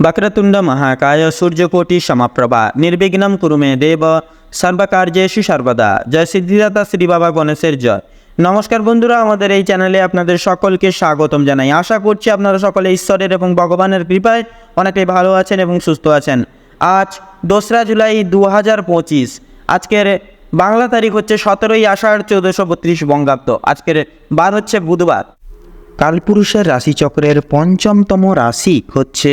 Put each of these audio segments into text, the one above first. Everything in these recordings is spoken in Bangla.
వక్రతుండ మహాకాయ సూర్యకోటి సమప్రభ নির্বিঘ্নম কুরু মে দেব সর্বকার্যেষু সর্বদা জয় সিদ্ধিদাতা শ্রী বাবা গণেশের জয় নমস্কার বন্ধুরা আমাদের এই চ্যানেলে আপনাদের সকলকে স্বাগতম জানাই আশা করছি আপনারা সকলে ঈশ্বরের এবং ভগবানের কৃপায় অনেকটাই ভালো আছেন এবং সুস্থ আছেন আজ দোসরা জুলাই দু হাজার পঁচিশ আজকের বাংলা তারিখ হচ্ছে সতেরোই আষাঢ় চৌদ্দশো বত্রিশ বঙ্গাব্দ আজকের বার হচ্ছে বুধবার কালপুরুষের রাশিচক্রের পঞ্চমতম রাশি হচ্ছে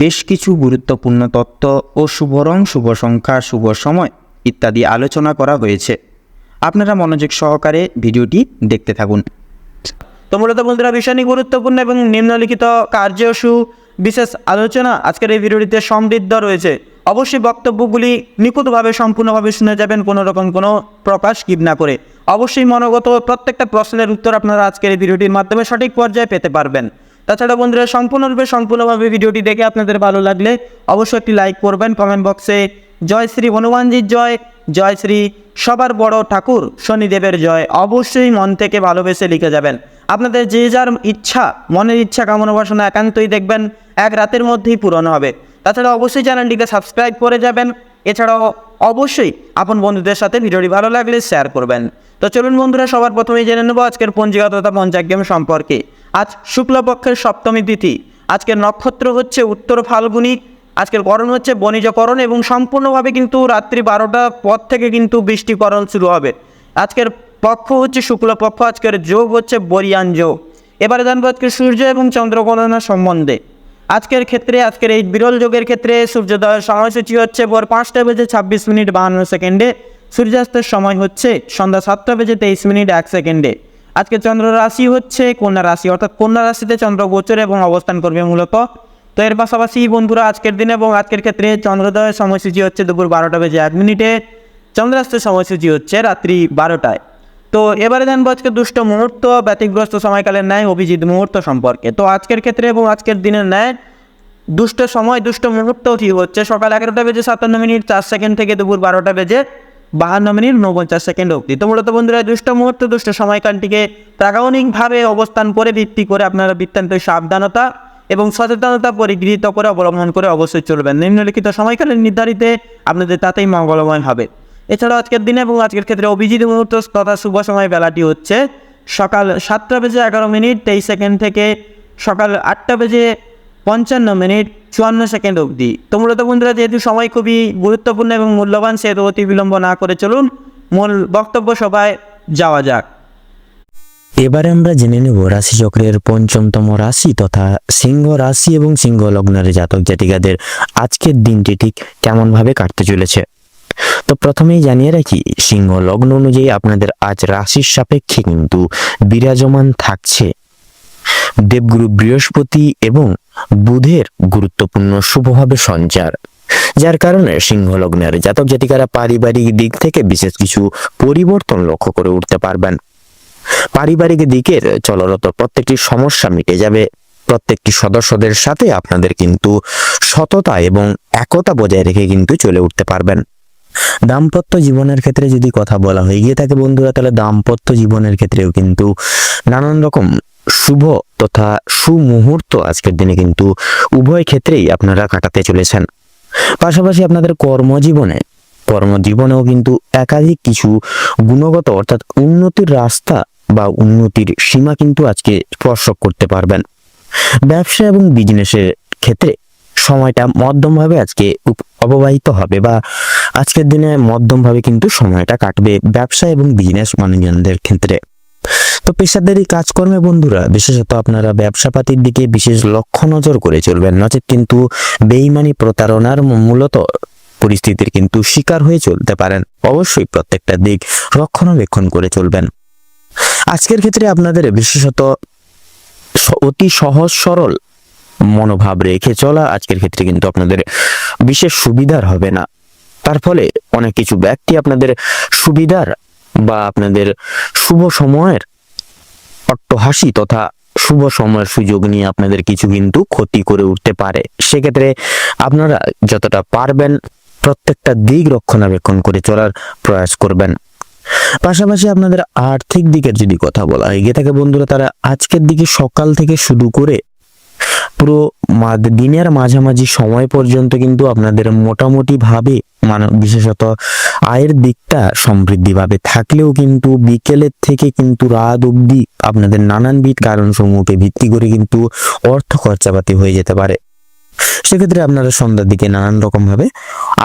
বেশ কিছু গুরুত্বপূর্ণ তত্ত্ব ও শুভ রং শুভ সংখ্যা শুভ সময় ইত্যাদি আলোচনা করা হয়েছে। আপনারা মনোযোগ সহকারে ভিডিওটি দেখতে থাকুন। তো মূলত বন্ধুরা ভীষণই গুরুত্বপূর্ণ এবং নিম্নলিখিত কার্যসু বিশেষ আলোচনা আজকের এই ভিডিওটিতে সমৃদ্ধ রয়েছে। অবশ্যই বক্তব্যগুলি নিখুঁতভাবে, সম্পূর্ণভাবে শুনে যাবেন, কোনো রকম কোনো প্রকাশ কিপ না করে। অবশ্যই মনোগত প্রত্যেকটা প্রশ্নের উত্তর আপনারা আজকের এই ভিডিওটির মাধ্যমে সঠিক পর্যায়ে পেতে পারবেন। তাছাড়া বন্ধুরা, সম্পূর্ণরূপে, সম্পূর্ণভাবে ভিডিওটি দেখে আপনাদের ভালো লাগলে অবশ্যই একটি লাইক করবেন কমেন্ট বক্সে জয় শ্রী হনুমানজির জয় জয় শ্রী সবার বড় ঠাকুর, শনিদেবের জয় অবশ্যই মন থেকে ভালোবেসে লিখে যাবেন। আপনাদের যে যার ইচ্ছা, মনের ইচ্ছা, কামনা, বাসনা একান্তই দেখবেন, এক রাতের মধ্যেই পূরণ হবে। তাছাড়া অবশ্যই চ্যানেলটিকে সাবস্ক্রাইব করে যাবেন। এছাড়াও অবশ্যই আপন বন্ধুদের সাথে ভিডিওটি ভালো লাগলে শেয়ার করবেন। তো চলুন বন্ধুরা, সবার প্রথমেই জেনে নেব আজকের পঞ্জিকা তথা পঞ্চাগ্রাম সম্পর্কে। আজ শুক্লপক্ষের সপ্তমী তিথি। আজকের নক্ষত্র হচ্ছে উত্তর ফাল্গুনী, আজকের করণ হচ্ছে বণিজকরণ এবং সম্পূর্ণভাবে কিন্তু রাত্রি বারোটা পর থেকে কিন্তু বৃষ্টিকরণ শুরু হবে। আজকের পক্ষ হচ্ছে শুক্লপক্ষ, আজকের যোগ হচ্ছে বরিয়ান যোগ। এবারে জানব আজকে সূর্য এবং চন্দ্রগণনা সম্বন্ধে। আজকের ক্ষেত্রে, আজকের এই বিরল যোগের ক্ষেত্রে সূর্যোদয়ের সময়সূচি হচ্ছে ভোর পাঁচটা বেজে ছাব্বিশ মিনিট বাহান্ন সেকেন্ডে, সূর্যাস্তের সময় হচ্ছে সন্ধ্যা সাতটা বেজে তেইশ মিনিট এক সেকেন্ডে। আজকে চন্দ্র রাশি হচ্ছে কন্যা রাশি, অর্থাৎ কন্যা রাশিতে চন্দ্র গোচর এবং অবস্থান করবে মূলত। তো এর পাশাপাশি বন্ধুরা, আজকের দিনে এবং আজকের ক্ষেত্রে চন্দ্রোদয়ের সময়সূচি হচ্ছে দুপুর বারোটা বেজে এক মিনিটে, চন্দ্রাস্তের সময়সূচি হচ্ছে রাত্রি বারোটায়। তো এবারে জানব আজকে দুষ্ট মুহূর্ত, ব্যতিগ্রস্ত সময়কালের ন্যায়, অভিজিৎ মুহূর্ত সম্পর্কে। তো আজকের ক্ষেত্রে এবং আজকের দিনের ন্যায়, দুষ্ট সময়, দুষ্ট মুহূর্ত কি হচ্ছে। সকাল এগারোটা বেজে সাতান্ন মিনিট, চার সেকেন্ড থেকে দুপুর বারোটা বেজে বাহান্ন মিনিট উনপঞ্চাশ সেকেন্ড অবধি। তো মূলত বন্ধুরা, দুষ্ট মুহূর্ত, দুষ্ট সময়কালটিকে প্রাগণিকভাবে অবস্থান করে, ভিত্তি করে আপনারা বৃত্তান্ত সাবধানতা এবং সচেতনতা পরিগৃহীত করে অবলম্বন করে অবশ্যই চলবেন। নিম্নলিখিত সময়কালের নির্ধারিতে আপনাদের তাতেই মঙ্গলময় হবে। এছাড়াও আজকের দিনে এবং আজকের ক্ষেত্রে অভিজিৎ মুহূর্ত তথা শুভ সময় বেলাটি হচ্ছে সকাল সাতটা বেজে এগারো মিনিট, তেইশ সেকেন্ড থেকে সকাল আটটা বেজে পঞ্চান্ন মিনিট চুয়ান্ন সেকেন্ড অবধি। তো মূলত বন্ধুরা, যেহেতু সময় খুবই গুরুত্বপূর্ণ এবং মূল্যবান, সেহেতু অতি বিলম্ব না করে চলুন মূল বক্তব্য সভায় যাওয়া যাক। এবারে আমরা জেনে নেব রাশিচক্রের পঞ্চমতম রাশি তথা সিংহ রাশি এবং সিংহ লগ্নের জাতক জাতিকাদের আজকের দিনটি ঠিক কেমনভাবে কাটতে চলেছে। তো প্রথমেই জানিয়ে রাখি, সিংহ লগ্ন অনুযায়ী আপনাদের আজ রাশির সাপেক্ষে কিন্তু বিরাজমান থাকছে। দেবগুরু বৃহস্পতি এবং বুধের গুরুত্বপূর্ণ শুভভাবে সঞ্চার, যার কারণে সিংহ লগ্নের জাতক জাতিকারা পারিবারিক দিক থেকে বিশেষ কিছু পরিবর্তন লক্ষ্য করে উঠতে পারবেন। পারিবারিক দিকের চলরত প্রত্যেকটি সমস্যা মিটে যাবে। প্রত্যেকটি সদস্যদের সাথে আপনাদের কিন্তু সততা এবং একতা বজায় রেখে কিন্তু চলে উঠতে পারবেন। দাম্পত্য জীবনের ক্ষেত্রে যদি কথা বলা হয়ে গিয়ে থাকে বন্ধুরা, তাহলে দাম্পত্য জীবনের ক্ষেত্রেও কিন্তু নানান রকম শুভ তথা সুমুহূর্ত আজকের দিনে কিন্তু উভয় ক্ষেত্রেই আপনারা কাটাতে চলেছেন। পাশাপাশি আপনাদের কর্মজীবনে, কর্মজীবনেও কিন্তু একাধিক কিছু গুণগত অর্থাৎ উন্নতির রাস্তা বা উন্নতির সীমা কিন্তু আজকে স্পর্শ করতে পারবেন। ব্যবসা এবং বিজনেসের ক্ষেত্রে সময়টা মধ্যমভাবে আজকে অববাহিত হবে বা আজকের দিনে মধ্যমভাবে কিন্তু সময়টা কাটবে ব্যবসা এবং বিজনেস মানুষজনদের ক্ষেত্রে। তো পেশাদারি কাজকর্মে বন্ধুরা, বিশেষত আপনারা ব্যবসাপাতির দিকে বিশেষ লক্ষ্য নজর করে চলবেন। নচেত কিন্তু বেইমানি প্রতারণার মূলত পরিস্থিতির কিন্তু শিকার হয়ে চলতে পারেন। অবশ্যই প্রত্যেকটা দিক রক্ষণাবেক্ষণ করে চলবেন। আজকের ক্ষেত্রে আপনাদের বিশেষত অতি সহজ সরল মনোভাব রেখে চলা আজকের ক্ষেত্রে কিন্তু আপনাদের বিশেষ সুবিধার হবে না। তার ফলে অনেক কিছু ব্যক্তি আপনাদের সুবিধার বা আপনাদের শুভ সময়ের অট্টহাসি তথা শুভ সময়ের সুযোগ নিয়ে আপনাদের কিছু কিন্তু ক্ষতি করে উঠতে পারে। সেক্ষেত্রে আপনারা যতটা পারবেন প্রত্যেকটা দিক রক্ষণাবেক্ষণ করে চলার প্রয়াস করবেন। পাশাপাশি আপনাদের আর্থিক দিকের যদি কথা বলা হয় গিয়ে থাকে বন্ধুরা, তারা আজকের দিকে সকাল থেকে শুরু করে পুরো দিনের মাঝামাঝি সময় পর্যন্ত কিন্তু আপনাদের মোটামুটি ভাবে মানে বিশেষত আয়ের দিকটা সমৃদ্ধিভাবে থাকলেও কিন্তু বিকেলের থেকে কিন্তু রাত অবধি আপনাদের নানানবিধ কারণসমূহকে ভিত্তি করে কিন্তু অর্থ খরচাপাতি হয়ে যেতে পারে। সেক্ষেত্রে আপনারা সন্ধ্যার দিকে নানান রকম ভাবে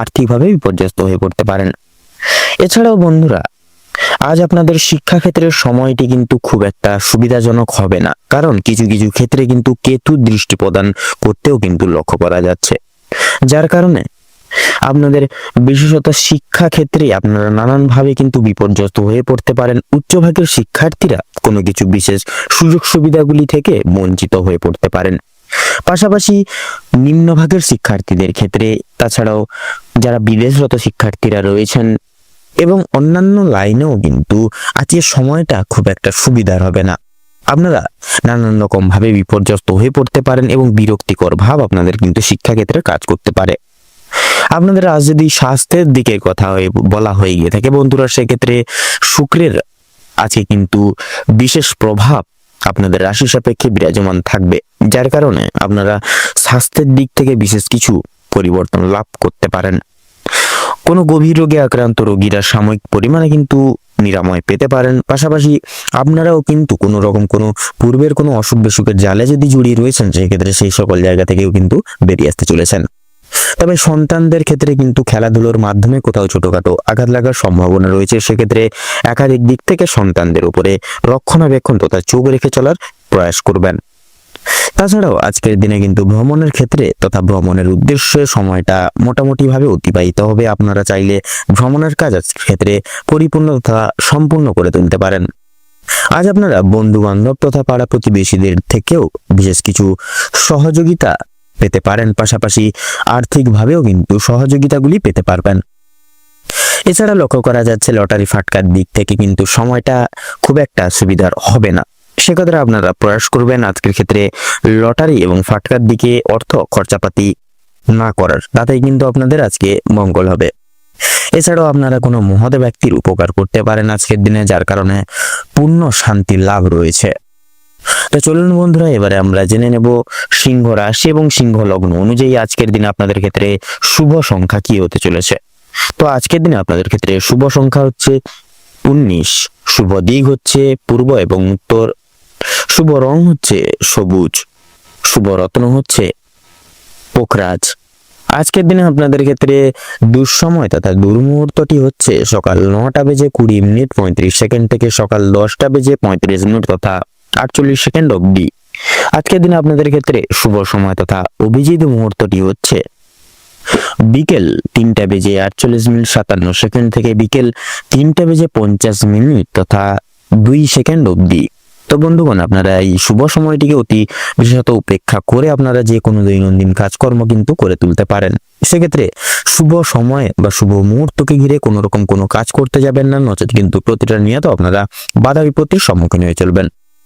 আর্থিকভাবে বিপর্যস্ত হয়ে পড়তে পারেন। এছাড়াও বন্ধুরা, আজ আপনাদের শিক্ষাক্ষেত্রের সময়টি কিন্তু খুব একটা সুবিধাজনক হবে না, কারণ কিছু কিছু ক্ষেত্রে কিন্তু কেতু দৃষ্টি প্রদান করতেও কিন্তু লক্ষ্য করা যাচ্ছে। যার কারণে আপনাদের বিশেষত শিক্ষা ক্ষেত্রে আপনারা নানানভাবে কিন্তু বিপর্যস্ত হয়ে পড়তে পারেন। উচ্চভাগের শিক্ষার্থীরা কোনো কিছু বিশেষ সুযোগ সুবিধাগুলি থেকে বঞ্চিত হয়ে পড়তে পারেন। পাশাপাশি নিম্নভাগের শিক্ষার্থীদের ক্ষেত্রে, তাছাড়াও যারা বিদেশরত শিক্ষার্থীরা রয়েছেন এবং অন্যান্য লাইনেও কিন্তু আজকের সময়টা খুব একটা সুবিধার হবে না। আপনারা নানান রকম ভাবে বিপর্যস্ত হয়ে পড়তে পারেন এবং বিরক্তিকর ভাব আপনাদের কিন্তু শিক্ষাক্ষেত্রে কাজ করতে পারে। আপনাদের আজ যদি স্বাস্থ্যের দিকে কথা হয়ে বলা হয়ে গিয়ে থাকে, বন্ধুরা, সেক্ষেত্রে শুক্রের আজকে কিন্তু বিশেষ প্রভাব আপনাদের রাশি সাপেক্ষে বিরাজমান থাকবে, যার কারণে আপনারা স্বাস্থ্যের দিক থেকে বিশেষ কিছু পরিবর্তন লাভ করতে পারেন। কোনো গভীর রোগে আক্রান্ত রোগীরা সাময়িক পরিমাণে কিন্তু নিরাময় পেতে পারেন, পাশাপাশি আপনারাও কিন্তু কোনো রকম কোনো পূর্বের কোনো অসুখ বিসুখের জালে যদি জড়িয়ে রয়েছেন, সেক্ষেত্রে সেই সকল জায়গা থেকেও কিন্তু বেরিয়ে আসতে চলেছেন। তবে সন্তানদের ক্ষেত্রে কিন্তু খেলাধুলোর মাধ্যমে কোথাও ছোটখাটো আঘাত লাগার সম্ভাবনা রয়েছে। সেক্ষেত্রে একাধিক দিক থেকে সন্তানদের উপরে রক্ষণাবেক্ষণ তথা চোখ রেখে চলার প্রয়াস করবেন। তাছাড়াও আজকের দিনে কিন্তু ভ্রমণের ক্ষেত্রে তথা ভ্রমণের উদ্দেশ্যে সময়টা মোটামুটি ভাবে অতিবাহিত হবে। আপনারা চাইলে ভ্রমণের কাজ আজকের ক্ষেত্রে পরিপূর্ণ তথা সম্পূর্ণ করে তুলতে পারেন। আজ আপনারা বন্ধু বান্ধব তথা পাড়া প্রতিবেশীদের থেকেও বিশেষ কিছু সহযোগিতা পেতে পারেন। পাশাপাশি আর্থিকভাবেও কিন্তু সহযোগিতাগুলি পেতে পারবেন। এছাড়া লক্ষ্য করা যাচ্ছে, লটারি ফাটকার দিক থেকে কিন্তু সময়টা খুব একটা সুবিধার হবে না। সেক্ষেত্রে আপনারা প্রয়াস করবেন আজকের ক্ষেত্রে লটারি এবং ফাটকার দিকে অর্থ খরচাপাতি না করার। তাতেই কিন্তু আপনাদের আজকে মঙ্গল হবে। এছাড়াও আপনারা কোনো মহৎ ব্যক্তির উপকার করতে পারেন আজকের দিনে, যার কারণে পূর্ণ শান্তি লাভ রয়েছে। তো চলুন বন্ধুরা, এবারে আমরা জেনে নেব সিংহ রাশি এবং সিংহ লগ্ন অনুযায়ী আজকের দিনে আপনাদের ক্ষেত্রে শুভ সংখ্যা কি হতে চলেছে। তো আজকের দিনে আপনাদের ক্ষেত্রে শুভ সংখ্যা হচ্ছে উনিশ, শুভ দিক হচ্ছে পূর্ব এবং উত্তর, শুভ রং হচ্ছে সবুজ, শুভ রত্ন হচ্ছে পোখরাজ। আজকের দিনে আপনাদের ক্ষেত্রে দুঃসময় তথা দুর্মুহূর্তটি হচ্ছে সকাল নটা বেজে কুড়ি মিনিট পঁয়ত্রিশ সেকেন্ড থেকে সকাল দশটা বেজে পঁয়ত্রিশ মিনিট তথা আটচল্লিশ সেকেন্ড অবধি। আজকের দিনে আপনাদের ক্ষেত্রে শুভ সময় তথা অভিজিৎ মুহূর্তটি হচ্ছে বিকেল তিনটা বেজে আটচল্লিশ মিনিট সাতান্ন সেকেন্ড থেকে বিকেল তিনটা বেজে পঞ্চাশ মিনিট তথা দুই সেকেন্ড অবধি। তো বন্ধুগণ, আপনারা এই শুভ সময়টিকে অতি বিশেষত উপেক্ষা করে আপনারা যে কোনো দৈনন্দিন কাজকর্ম কিন্তু করে তুলতে পারেন। সেক্ষেত্রে শুভ সময় বা শুভ মুহূর্তকে ঘিরে কোনো রকম কোনো কাজ করতে যাবেন না, নচেত কিন্তু প্রতিটা নিয়ত আপনারা বাধা বিপত্তির সম্মুখীন হয়ে চলবেন।